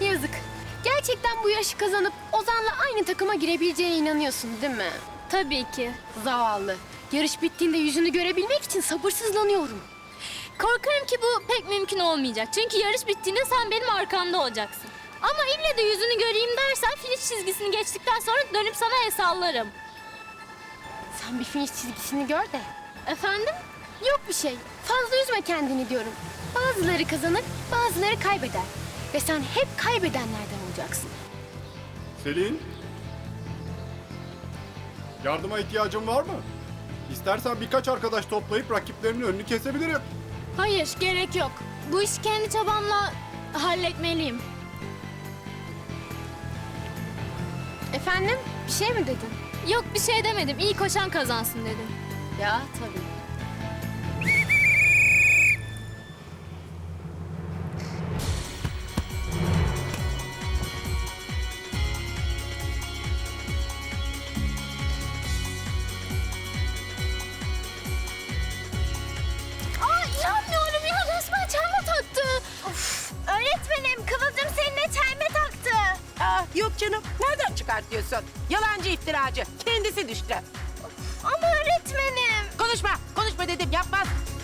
Yazık. Gerçekten bu yarışı kazanıp Ozan'la aynı takıma girebileceğine inanıyorsun değil mi? Tabii ki. Zavallı. Yarış bittiğinde yüzünü görebilmek için sabırsızlanıyorum. Korkarım ki bu pek mümkün olmayacak. Çünkü yarış bittiğinde sen benim arkamda olacaksın. Ama ille de yüzünü göreyim dersen finish çizgisini geçtikten sonra dönüp sana el sallarım. Sen bir finish çizgisini gör de. Efendim? Yok bir şey. Fazla üzme kendini diyorum. Bazıları kazanır, bazıları kaybeder. Ve sen hep kaybedenlerden olacaksın. Selin? Yardıma ihtiyacın var mı? İstersen birkaç arkadaş toplayıp rakiplerimin önünü kesebilirim. Hayır, gerek yok. Bu işi kendi çabamla halletmeliyim. Efendim? Bir şey mi dedin? Yok bir şey demedim. İyi koşan kazansın dedim. Ya tabii. Yok canım. Nereden çıkartıyorsun? Yalancı iftiracı. Kendisi düştü. Ama öğretmenim.